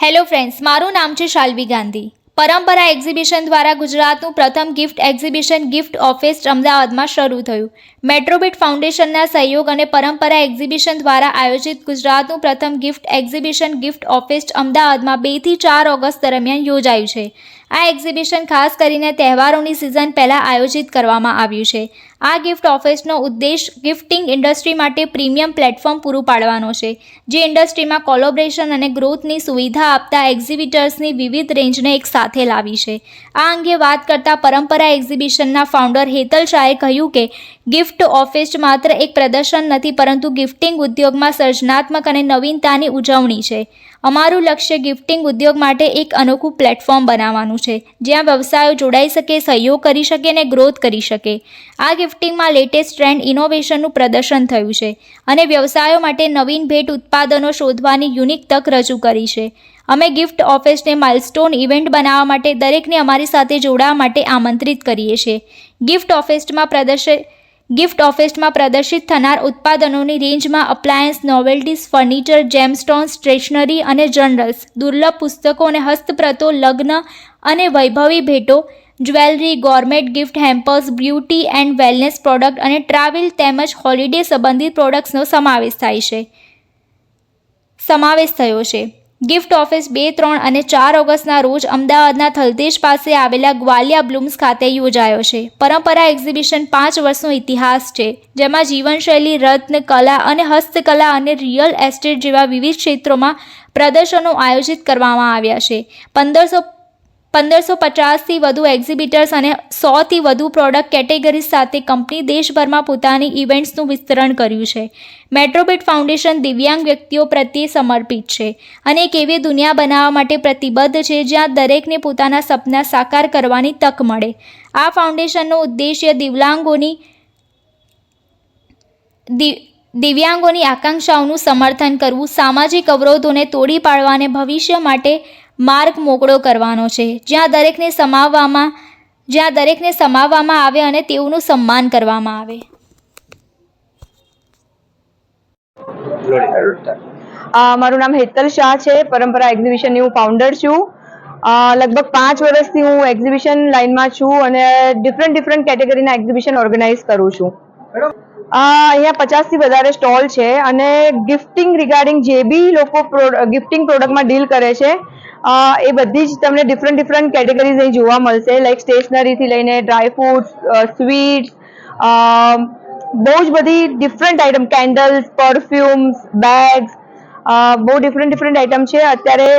Hello friends મારું નામ છે શાલ્વી ગાંધી. પરંપરા એક્ઝિબિશન દ્વારા ગુજરાતનું પ્રથમ ગિફ્ટ એક્ઝિબિશન ગિફ્ટ ઓફિસ અમદાવાદમાં શરૂ થયું. મેટ્રોબિટ ફાઉન્ડેશનના સહયોગ અને પરંપરા એક્ઝિબિશન દ્વારા આયોજિત ગુજરાતનું પ્રથમ ગિફ્ટ એક્ઝિબિશન ગિફ્ટ ઓફિસ અમદાવાદમાં બેથી ચાર ઓગસ્ટ દરમિયાન યોજાયું છે. આ એક્ઝિબિશન ખાસ કરીને તહેવારોની સિઝન પહેલાં આયોજિત કરવામાં આવ્યું છે. આ ગિફ્ટ ઓફિસનો ઉદ્દેશ ગિફ્ટિંગ ઇન્ડસ્ટ્રી માટે પ્રીમિયમ પ્લેટફોર્મ પૂરું પાડવાનો છે, જે ઇન્ડસ્ટ્રીમાં કોલોબ્રેશન અને ગ્રોથની સુવિધા આપતા એક્ઝિબિટર્સની વિવિધ રેન્જને એક સાથે લાવી છે. આ અંગે વાત કરતા પરંપરા એક્ઝિબિશનના ફાઉન્ડર હેતલ શાહે કહ્યું કે ગિફ્ટ ઓફિસ માત્ર એક પ્રદર્શન નથી, પરંતુ ગિફ્ટિંગ ઉદ્યોગમાં સર્જનાત્મક અને નવીનતાની ઉજવણી છે. અમારું લક્ષ્ય ગિફ્ટિંગ ઉદ્યોગ માટે એક અનોખું પ્લેટફોર્મ બનાવવાનું છે, જ્યાં વ્યવસાયો જોડાઈ શકે, સહયોગ કરી શકે અને ગ્રોથ કરી શકે. આ ગિફ્ટિંગમાં લેટેસ્ટ ટ્રેન્ડ ઇનોવેશનનું પ્રદર્શન થયું છે અને વ્યવસાયો માટે નવીન ભેટ ઉત્પાદનો શોધવાની યુનિક તક રજૂ કરી છે. અમે ગિફ્ટ ઓફિસને માઇલસ્ટોન ઇવેન્ટ બનાવવા માટે દરેકને અમારી સાથે જોડાવા માટે આમંત્રિત કરીએ છીએ. ગિફ્ટ ઓફિસમાં પ્રદર્શિત ગિફ્ટ ઓફિસમાં પ્રદર્શિત થનાર ઉત્પાદનોની રેન્જમાં appliance novelties furniture gemstone stationery અને જર્નલ્સ દુર્લભ પુસ્તકો અને હસ્તપ્રતો, લગ્ન અને વૈભવી ભેટો jewellery gourmet gift hampers beauty and wellness product અને ટ્રાવેલ તેમજ હોલિડે સંબંધિત પ્રોડક્ટ્સનો સમાવેશ થાય છે. સમાવેશ થયો છે. ગિફ્ટ ઓફિસ બે, ત્રણ અને ચાર ઓગસ્ટના રોજ અમદાવાદના થલતેજ પાસે આવેલા ગ્વાલિયા બ્લુમ્સ ખાતે યોજાયો છે. પરંપરા એક્ઝિબિશન પાંચ વર્ષનો ઇતિહાસ છે, જેમાં જીવનશૈલી, રત્ન, કલા અને હસ્તકલા અને રિયલ એસ્ટેટ જેવા વિવિધ ક્ષેત્રોમાં પ્રદર્શનો આયોજિત કરવામાં આવ્યા છે. પંદરસો પંદરસો પચાસથી વધુ એક્ઝિબિટર્સ અને સોથી વધુ પ્રોડક્ટ કેટેગરીઝ સાથે કંપની દેશભરમાં પોતાની ઇવેન્ટ્સનું વિસ્તરણ કર્યું છે. મેટ્રોબિટ ફાઉન્ડેશન દિવ્યાંગ વ્યક્તિઓ પ્રત્યે સમર્પિત છે અને એક એવી દુનિયા બનાવવા માટે પ્રતિબદ્ધ છે જ્યાં દરેકને પોતાના સપના સાકાર કરવાની તક મળે. આ ફાઉન્ડેશનનો ઉદ્દેશ્ય દિવ્યાંગોની દિવ્યાંગોની આકાંક્ષાઓનું સમર્થન કરવું, સામાજિક અવરોધોને તોડી પાડવા અને ભવિષ્ય માટે માર્ગ મોકળો કરવાનો છે. જ્યાં દરેકને સમાવવામાં, જ્યાં દરેકને સમાવવામાં આવે અને તેઓનું સન્માન કરવામાં આવે. મારું નામ હેતલ શાહ છે. પરંપરા એક્ઝિબિશનની હું ફાઉન્ડર છું. લગભગ પાંચ વર્ષથી હું એક્ઝિબિશન લાઇનમાં છું અને ડિફરન્ટ ડિફરન્ટ કેટેગરીના એક્ઝિબિશન ઓર્ગેનાઇઝ કરું છું. અહીંયા પચાસથી વધારે સ્ટોલ છે અને ગિફ્ટિંગ રિગાર્ડિંગ જે બી લોકો ગિફ્ટિંગ પ્રોડક્ટમાં ડીલ કરે છે એ બધી જ તમને ડિફરન્ટ ડિફરન્ટ કેટેગરીઝ અહીં જોવા મળશે. લાઈક સ્ટેશનરીથી લઈને ડ્રાયફ્રૂટ સ્વીટ્સ બહુ જ બધી different item candles perfumes bags બહુ ડિફરન્ટ ડિફરન્ટ આઇટમ છે. અત્યારે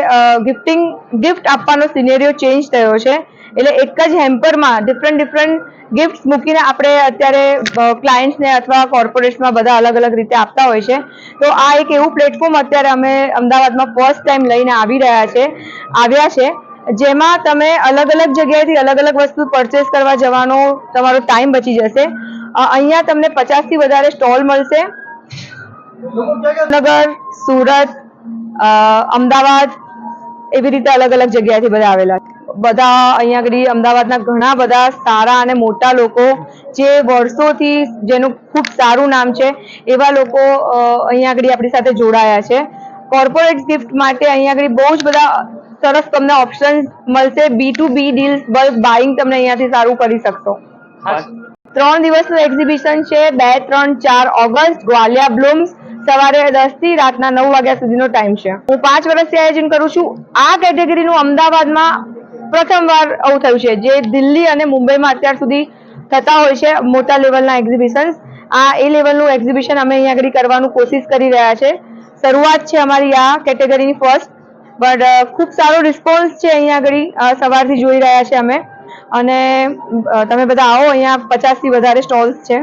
ગિફ્ટિંગ ગિફ્ટ આપવાનો સિનેરિયો ચેન્જ થયો છે. એટલે એક જ હેમ્પરમાં ડિફરન્ટ ડિફરન્ટ ગિફ્ટ મૂકીને આપણે અત્યારે ક્લાયન્ટ્સને અથવા કોર્પોરેશનમાં બધા અલગ અલગ રીતે આપતા હોય છે. તો આ એક એવું પ્લેટફોર્મ અત્યારે અમે અમદાવાદમાં ફર્સ્ટ ટાઈમ લઈને આવી રહ્યા છે, આવ્યા છે, જેમાં તમે અલગ અલગ જગ્યાએથી અલગ અલગ વસ્તુ પરચેસ કરવા જવાનો તમારો ટાઈમ બચી જશે. અહીંયા તમને પચાસથી વધારે સ્ટોલ મળશે. નગર, સુરત અમદાવાદ, એવી રીતે અલગ અલગ જગ્યાએથી બધા આવેલા છે. બધા અહીંયા આગળ અમદાવાદના ઘણા બધા સારા અને મોટા લોકો જે વર્ષોથી જેનું ખૂબ સારું નામ છે એવા લોકો અહીંયા આગળ આપણી સાથે જોડાયા છે. કોર્પોરેટ ગિફ્ટ માટે અહીંયા આગળ બહુ જ બધા સરસ તમને ઓપ્શન મળશે. B to B deals bulk buying તમને અહીંયાથી સારું કરી શકશો. ત્રણ દિવસનું એક્ઝિબિશન છે. બે ત્રણ ચાર ઓગસ્ટ ગ્વાલિયા બ્લુમ્સ. સવારે દસથી રાતના નવ વાગ્યા સુધીનો ટાઈમ છે. હું પાંચ વર્ષથી આયોજન કરું છું. આ કેટેગરીનું અમદાવાદમાં પ્રથમવાર આવું થયું છે. જે દિલ્હી અને મુંબઈમાં અત્યાર સુધી થતા હોય છે મોટા લેવલના એક્ઝિબિશન્સ આ એ લેવલનું એક્ઝિબિશન અમે અહીંયા આગળ કરવાનું કોશિશ કરી રહ્યા છે. શરૂઆત છે અમારી આ કેટેગરીની ફર્સ્ટ બટ ખૂબ સારો રિસ્પોન્સ છે અહીંયા આગળ સવારથી જોઈ રહ્યા છે અમે. અને તમે બધા આવો, અહીંયા પચાસથી વધારે સ્ટોલ્સ છે.